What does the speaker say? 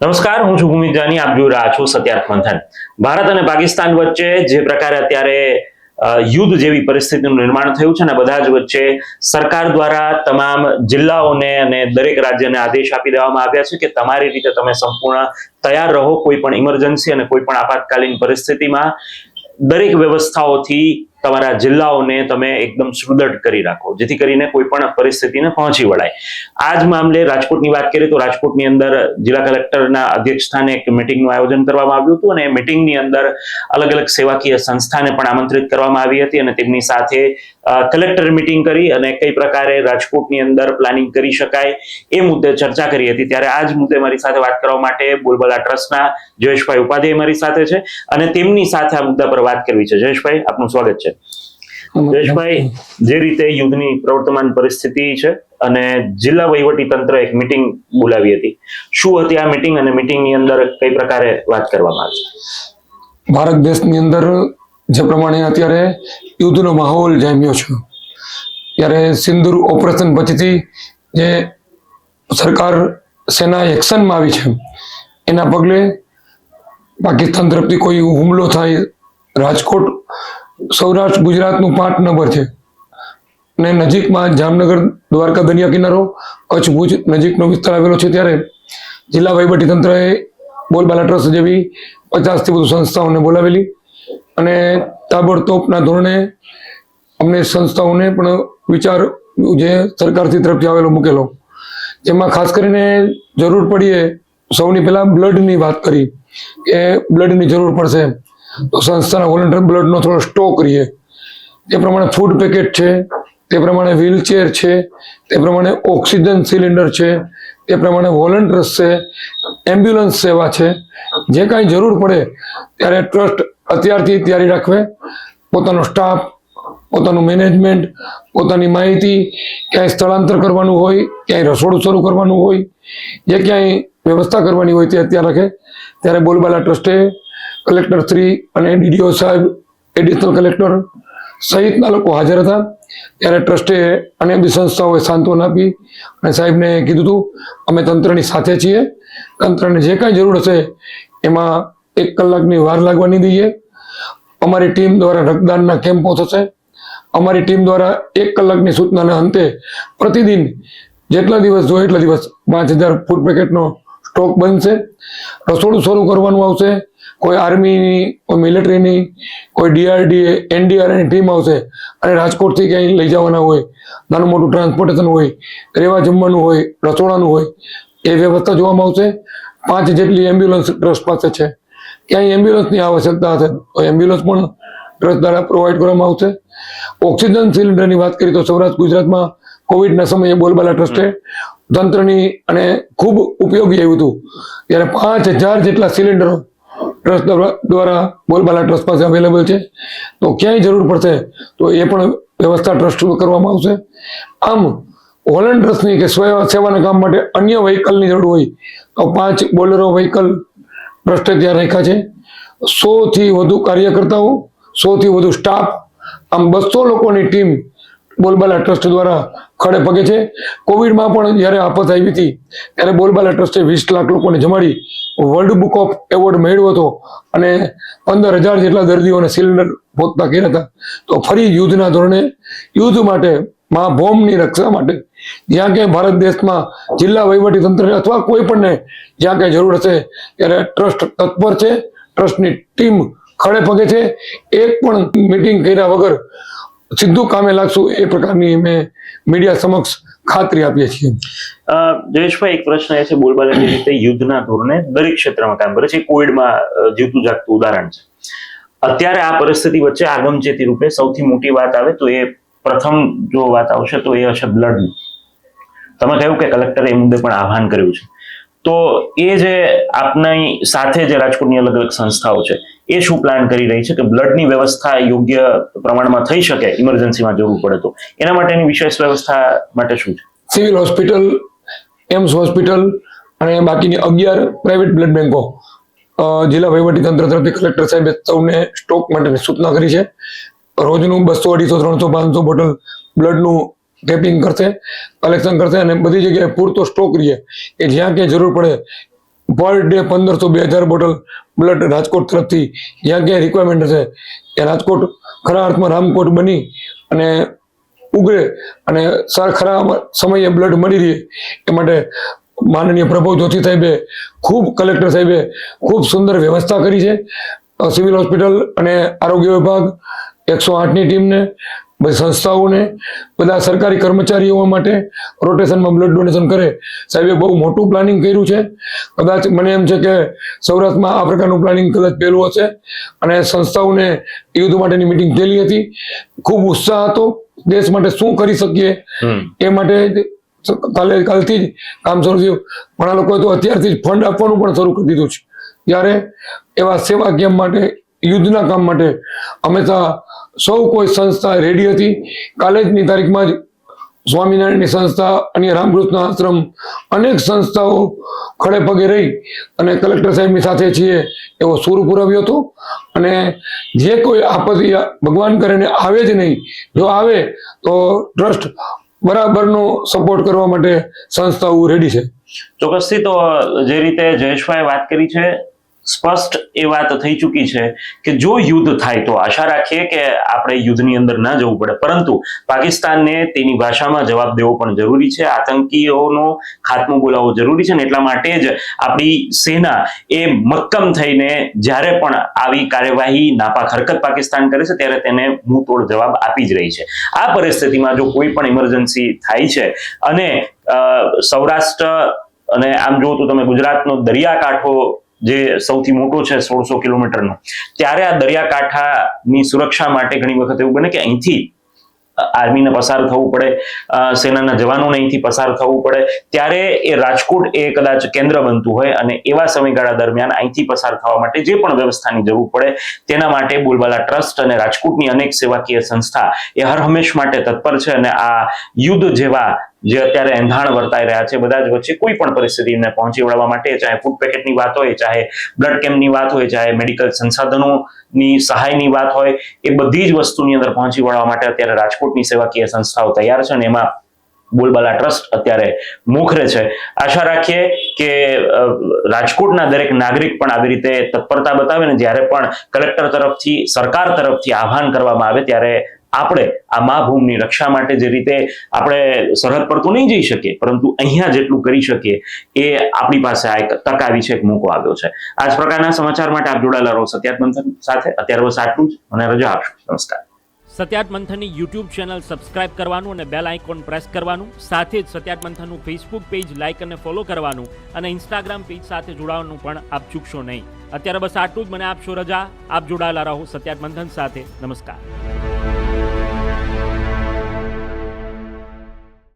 નમસ્કાર, હું છું ભૂમિત જાની આપ જોઈ રહ્યા છો સત્યાર્થ મંથન. ભારત અને પાકિસ્તાન વચ્ચે જે પ્રકારે અત્યારે યુદ્ધ જેવી પરિસ્થિતિનું નિર્માણ થયું છે ને બધા જ વચ્ચે સરકાર દ્વારા તમામ જિલ્લાઓને અને દરેક રાજ્યને આદેશ આપી દેવામાં આવ્યા છે કે તમારી રીતે તમે સંપૂર્ણ તૈયાર રહો, કોઈ પણ ઇમરજન્સી અને કોઈ પણ આપાતકાલીન પરિસ્થિતિમાં દરેક વ્યવસ્થાઓથી તમારા જિલ્લાઓને તમે એકદમ સુદૃઢ કરી રાખો, જેથી કરીને કોઈ પણ પરિસ્થિતિને પહોંચી વળાય. આ જ મામલે રાજકોટની વાત કરીએ તો રાજકોટની અંદર જિલ્લા કલેક્ટરના અધ્યક્ષસ્થાને એક મિટિંગનું આયોજન કરવામાં આવ્યું હતું અને મિટિંગની અંદર અલગ અલગ સેવાકીય સંસ્થાને પણ આમંત્રિત કરવામાં આવી હતી અને તેમની સાથે કલેક્ટર મિટિંગ કરી અને કઈ પ્રકારે રાજકોટની અંદર પ્લાનિંગ કરી શકાય એ મુદ્દે ચર્ચા કરી હતી. ત્યારે આ જ મુદ્દે મારી સાથે વાત કરવા માટે બોલબલા ટ્રસ્ટના જયેશભાઈ ઉપાધ્યાય મારી સાથે છે અને તેમની સાથે આ મુદ્દા પર વાત કરવી છે. જયેશભાઈ આપનું સ્વાગત છે. જયેશભાઈ જે રીતે યુદ્ધની પ્રવર્તમાન પરિસ્થિતિ છે અને જિલ્લા વહીવટી તંત્ર એક મિટિંગ બોલાવી હતી. શું હતી આ મિટિંગ અને મિટિંગની અંદર કઈ પ્રકારે વાત કરવામાં આવી? ભારત દેશની અંદર જે પ્રમાણે અત્યારે યુદ્ધનો માહોલ જામ્યો છે. ત્યારે સિંદૂર ઓપરેશન પછીથી જે સરકાર સેના એક્શનમાં આવી છે, એના પગલે પાકિસ્તાન તરફથી કોઈ હુમલો થાય, રાજકોટ, સૌરાષ્ટ્ર, ગુજરાતનું પાંચ નંબર છે. અને નજીકમાં જામનગર, દ્વારકા, દરિયા કિનારો, કચ્છ, ભુજ નજીકનો વિસ્તાર આવેલો છે ત્યારે જિલ્લા વહીવટી તંત્રએ બોલબાલા ટ્રસ્ટ જેવી પચાસથી વધુ સંસ્થાઓને બોલાવેલી. અને તાબડતોબના ધોરણે અમને સંસ્થાઓને પણ વિચાર જે સરકારથી તરફથી આવેલો મૂકેલો. જેમાં ખાસ કરીને જરૂર પડીએ સૌની પહેલા બ્લડની વાત કરી કે બ્લડની જરૂર પડશે. તો સંસ્થાના વોલન્ટિયર બ્લડનો થોડો સ્ટોક કરીએ. તે પ્રમાણે ફૂડ પેકેટ છે, તે પ્રમાણે વ્હીલચેર છે, તે પ્રમાણે ઓક્સિજન સિલિન્ડર છે, તે પ્રમાણે વોલન્ટિયર્સ છે, એમ્બ્યુલન્સ સેવા છે. જે કાંઈ જરૂર પડે ત્યારે ટ્રસ્ટ અત્યારથી તૈયારી રાખવે. પોતાનો સ્ટાફ પોતાનું મેનેજમેન્ટ પોતાની માહિતી, ક્યાંય સ્થળાંતર કરવાનું હોય, ક્યાંય રસોડું શરૂ કરવાનું હોય, જે ક્યાંય વ્યવસ્થા કરવાની હોય તે અત્યારે રાખે. ત્યારે બોલબાલા ટ્રસ્ટે કલેક્ટર શ્રી અને ડીડીઓ સાહેબ એડિશનલ કલેક્ટર સહિતના લોકો હાજર હતા. ત્યારે ટ્રસ્ટે અને બી સંસ્થાઓએ સાંત્વન આપી અને સાહેબને કીધું હતું, અમે તંત્રની સાથે છીએ. તંત્રને જે કાંઈ જરૂર હશે, એમાં એક કલાકની વાર લાગવાની દઈએ. અમારી ટીમ દ્વારા રક્તદાનના કેમ્પો થશે. અમારી ટીમ દ્વારા એક કલાકની સૂચનાના અંતે પ્રતિદિન જેટલા દિવસ જોઈએ એટલા દિવસ પાંચ હજાર ફૂડ પેકેટનો સ્ટોક બનશે. રસોડું શરૂ કરવાનું આવશે. કોઈ આર્મીની, કોઈ મિલિટરીની, કોઈ ડીઆરડીએ એનડીઆરની ટીમ આવશે અને રાજકોટથી ક્યાંય લઈ જવાના હોય, નાનું મોટું ટ્રાન્સપોર્ટેશન હોય રહેવા જમવાનું હોય, રસોડાનું હોય, એ વ્યવસ્થા જોવામાં આવશે. પાંચ જેટલી એમ્બ્યુલન્સ ટ્રસ્ટ પાસે છે. ક્યાંય એમ્બ્યુલન્સની આવશ્યકતા હશે. તો એમ્બ્યુલન્સ પણ ટ્રસ્ટ દ્વારા પ્રોવાઈડ કરવામાં આવશે. ઓક્સિજન સિલિન્ડરની વાત કરીએ તો સૌરાષ્ટ્ર, ગુજરાતમાં કોવિડના સમયે બોલબાલા ટ્રસ્ટે તંત્રની અને ખૂબ ઉપયોગી આવ્યું હતું. ત્યારે પાંચ હજાર જેટલા સિલિન્ડરો ટ્રસ્ટ દ્વારા- બોલબાલા ટ્રસ્ટ પાસે અવેલેબલ છે. તો ક્યાંય જરૂર પડશે તો એ પણ વ્યવસ્થા ટ્રસ્ટ કરવામાં આવશે. આમ વોલન્ટિયર્સની કે સ્વયં સેવાના કામ માટે અન્ય વ્હીકલની જરૂર હોય તો પાંચ બોલેરો વ્હીકલ ત્યાં રાખ્યા છે. સો થી વધુ કાર્યકર્તાઓ સો થી વધુ સ્ટાફ આમ બસો લોકોની ટીમ બોલબાલા ટ્રસ્ટ દ્વારા ખડે પગે છે. કોવિડમાં પણ જ્યારે આફત આવી હતી, ત્યારે બોલબાલા ટ્રસ્ટે વીસ લાખ લોકોને જમાડી વર્લ્ડ બુક ઓફ એવોર્ડ મેળવ્યો હતો અને પંદર હજાર જેટલા દર્દીઓને સિલિન્ડર પહોંચતા કર્યા હતા. તો ફરી યુદ્ધના ધોરણે યુદ્ધ માટે મહાભોમની રક્ષા માટે જ્યાં ક્યાંય ભારત દેશમાં જિલ્લા વહીવટી તંત્ર અથવા કોઈ પણને જ્યાં ક્યાંય જરૂર હશે ત્યારે ટ્રસ્ટ તત્પર છે, ટ્રસ્ટની ટીમ ખડે પગે છે. એક પણ મિટિંગ કર્યા વગર સીધું કામે લાગશું એ પ્રકારની અમે મીડિયા સમક્ષ ખાતરી આપીએ છીએ. જયેશભાઈ, એક પ્રશ્ન એ છે બોલબાલાની રીતે યુદ્ધના ધોરણે દરેક ક્ષેત્રમાં કામ કરે છે. કોવિડમાં જીવતું જાગતું ઉદાહરણ છે. અત્યારે આ પરિસ્થિતિ વચ્ચે આગમચેતી રૂપે સૌથી મોટી વાત આવે તો એ પ્રથમ જો વાત આવશે તો એ હશે બ્લડની તમે કહ્યું કે કલેક્ટરે એ મુદ્દે પણ આહ્વાન કર્યું છે. તો એ જે આપની સાથે જે રાજકોટની અલગ અલગ સંસ્થાઓ છે, એ શું પ્લાન કરી રહી છે કે બ્લડની વ્યવસ્થા યોગ્ય પ્રમાણમાં થઈ શકે, ઇમરજન્સીમાં જરૂર પડે તો? એના માટેની વિશેષ વ્યવસ્થા માટે શું છે? સિવિલ હોસ્પિટલ, એમ્સ હોસ્પિટલ અને બાકીની અગિયાર પ્રાઇવેટ બ્લડ બેંકો. જિલ્લા વહીવટી તંત્ર તરફથી કલેક્ટર સાહેબે સૌને સ્ટોક માટેની સૂચના કરી છે. રોજનું બસો અઢીસો, ત્રણસો, પાંચસો બોટલ બ્લડનું ટેપિંગ કરશે, કલેક્શન કરશે અને બધી જગ્યાએ પૂરતો સ્ટોક રહીએ કે જ્યાં ક્યાંય જરૂર પડે, પર ડે પંદરસો બે હજાર બોટલ બ્લડ રાજકોટ તરફથી જ્યાં ક્યાંય રિક્વાયરમેન્ટ હશે ત્યાં રાજકોટ ખરા અર્થમાં રામકોટ બની અને ઉગરે અને સર ખરા સમયે બ્લડ મળી રહે. એ માટે માનનીય પ્રભુ જ્યોતિ સાહેબે ખૂબ કલેક્ટર સાહેબે ખૂબ સુંદર વ્યવસ્થા કરી છે. સિવિલ હોસ્પિટલ અને આરોગ્ય વિભાગ એકસો આઠની ટીમને બધી સંસ્થાઓને બધા સરકારી કર્મચારીઓ માટે રોટેશનમાં બ્લડ ડોનેશન કરે. સાહેબે બહુ મોટું પ્લાનિંગ કર્યું છે. કદાચ મને એમ છે કે સૌરાષ્ટ્રમાં આ પ્રકારનું પ્લાનિંગ કદાચ પહેલું હશે. અને સંસ્થાઓને યુદ્ધ માટેની મિટિંગ થયેલી હતી. ખૂબ ઉત્સાહ હતો. દેશ માટે શું કરી શકીએ? એ માટે કાલે કાલથી જ કામ શરૂ થયું. ઘણા લોકોએ તો અત્યારથી જ ફંડ આપવાનું પણ શરૂ કરી દીધું છે. ત્યારે એવા સેવા કેમ્પ માટે યુદ્ધના કામ માટે હંમેશા સૌ કોઈ સંસ્થા રેડી હતી. કાલે જની તારીખમાં જ સ્વામિનારાયણની સંસ્થા અને રામકૃષ્ણ આશ્રમ અનેક સંસ્થાઓ ખડે પગે રહી અને કલેક્ટર સાહેબની સાથે છીએ એવો સૂર પુરાવ્યો હતો. અને જે કોઈ આપત્તિ ભગવાન કરીને આવે જ નહીં. જો આવે તો ટ્રસ્ટ બરાબરનો સપોર્ટ કરવા માટે સંસ્થાઓ રેડી છે. ચોક્કસથી તો જે રીતે જયેશભાઈ વાત કરી છે સ્પષ્ટ એ વાત થઈ ચૂકી છે કે જો યુદ્ધ થાય તો આશા રાખીએ કે આપણે યુદ્ધની અંદર ના જવું પડે. પરંતુ પાકિસ્તાનને તેની ભાષામાં જવાબ દેવો પણ જરૂરી છે. આતંકીઓનો ખાત્મો બોલાવવો જરૂરી છે ને એટલા માટે જ આપણી સેના એ મક્કમ થઈને જ્યારે પણ આવી કાર્યવાહી નાપાક હરકત પાકિસ્તાન કરે છે ત્યારે તેને મુંહતોડ જવાબ આપી જ રહી છે. આ પરિસ્થિતિમાં જો કોઈ પણ ઇમરજન્સી થાય છે અને સૌરાષ્ટ્ર અને આમ જુઓ તો તમે ગુજરાતનો દરિયાકાંઠો જે સૌથી મોટો છે સોળસો કિલોમીટરનો. ત્યારે આ દરિયાકાંઠાની સુરક્ષા માટે ઘણી વખત એવું બને કે અહીંથી આર્મીને પસાર થવું પડે સેનાના જવાનોને અહીંથી પસાર થવું પડે. ત્યારે એ રાજકોટ એ કદાચ કેન્દ્ર બનતું હોય અને એવા સમયગાળા દરમિયાન અહીંથી પસાર થવા માટે જે પણ વ્યવસ્થાની જરૂર પડે, તેના માટે બોલબાલા ટ્રસ્ટ અને રાજકોટની અનેક સેવાકીય સંસ્થા એ હર હંમેશ માટે તત્પર છે અને આ યુદ્ધ જેવા જે અત્યારે એંધાણ વર્તાઈ રહ્યા છે, બધા જ વચ્ચે કોઈ પણ પરિસ્થિતિને પહોંચી વળવા માટે, ચાહે ફૂડ પેકેટની વાત હોય, ચાહે બ્લડ કેમ્પની વાત હોય, ચાહે મેડિકલ સંસાધનોની સહાયની વાત હોય, એ બધી જ વસ્તુની અંદર પહોંચી વળવા માટે અત્યારે રાજકોટની સેવાકીય સંસ્થાઓ તૈયાર છે અને એમાં બોલબાલા ટ્રસ્ટ અત્યારે મોખરે છે. આશા રાખીએ કે રાજકોટના દરેક નાગરિક પણ આવી રીતે તત્પરતા બતાવે ને જ્યારે પણ કલેક્ટર તરફથી, સરકાર તરફથી આહ્વાન કરવામાં આવે ત્યારે આપણે આ મા ભૂમિની રક્ષા માટે જે રીતે આપણે સરહદ પર તો નહીં જઈ શકીએ, પરંતુ અહીંયા જેટલું કરી શકીએ, એ આપણી પાસે આ એક તક આવી છે, એક મોકો આવ્યો છે. આ જ પ્રકારના સમાચાર માટે આપ જોડાયેલા રહો સત્યાત મંથન સાથે. અત્યારે બસ આટલું જ. અને રજા આપશો. નમસ્કાર. સત્યાત મંથનની યુટ્યુબ ચેનલ સબસ્ક્રાઇબ કરવાનું અને બેલ આઇકોન પ્રેસ કરવાનું, સાથે જ સત્યાત મંથનનું ફેસબુક પેજ લાઇક અને ફોલો કરવાનું અને ઇન્સ્ટાગ્રામ પેજ સાથે જોડાવાનું પણ આપ ચૂકશો નહીં. અત્યારે બસ આટલું જ. મને આપશો રજા. આપ જોડાયેલા રહો સત્યાત મંથન સાથે. નમસ્કાર.